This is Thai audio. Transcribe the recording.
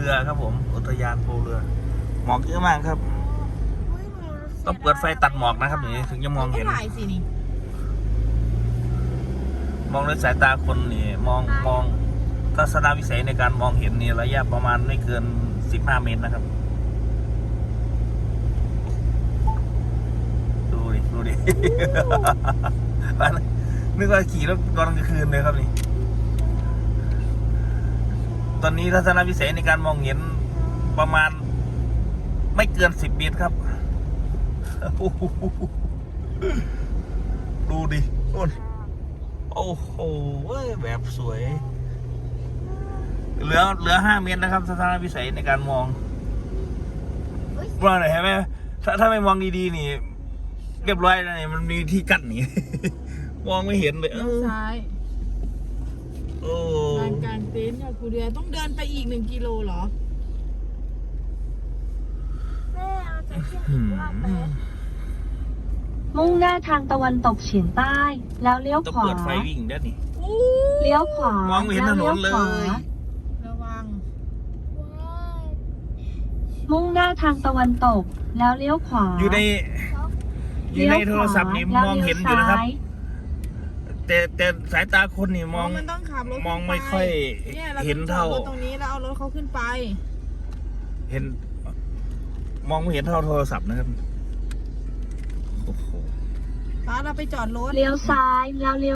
รือครับผม อุทยานภูเรือ หมอกเยอะมากครับ ต้องเปิดไฟตัดหมอกนะครับอย่างนี้ถึงจะมองเห็นไม่ถ่ายสินี่มองด้วยสายตาคนนี่มองมองทัศนวิสัยในการมองเห็นนี่ระยะประมาณไม่เกิน 15 เมตรนะครับ ดูดิ ดูดิ นึกว่าขี่รถตอนกลางคืนเลยครับนี่ต อนนี้ทัศนวิสัยในการมองเห็นประมาณไม่เกิน10เมตรครับ ดูดินู่นโอ้โหเว้ยแบบสวย เหลือเหลือห้าเมตรนะครับทัศนวิสัยในการมองมองหน่อยเห็นไหมถ้าถ้าไม่มองดีๆนี่ เรียบร้อยแล้วนี่มันมีที่กั้นนี่ มองไม่เห็นเลยเอเลี้ยวอซ้ายโอ้ลานกลาง เต็นท์ค่ะครูเรือต้องเดินไปอีกหนึ่งกิโลเหรอ แม่เอาจะเที่ยวอีกรอบไหมมุ่งหน้าทางตะวันตกเฉียงใต้ แล้วเลี้ยวต้องขวาเปิดไฟวิ่งด้านนี่ อู้เลี้ยวขวามองไม่เห็นถนนเลย แวขวาระวัง ว้ายมุ่งหน้าทางตะวันตก แล้วเลี้ยวขวาอยู่ใน อยู่ในโทรศัพท์นี่มองเห็นอยู่นะครับ แต่แต่สายตาคนนี่มอง มันต้องขับรถมองไม่ค่อยเนี่ยเราเห็นต้องจอเท่าดรถตรงนี้แล้วเอารถเขาขึ้นไปเห็น มองไม่เห็นเท่าโทรศัพท์นะครับโอ้โห ป้าเราไปจอดรถ เลี้ยวซ้ายแล้วเลี้ยว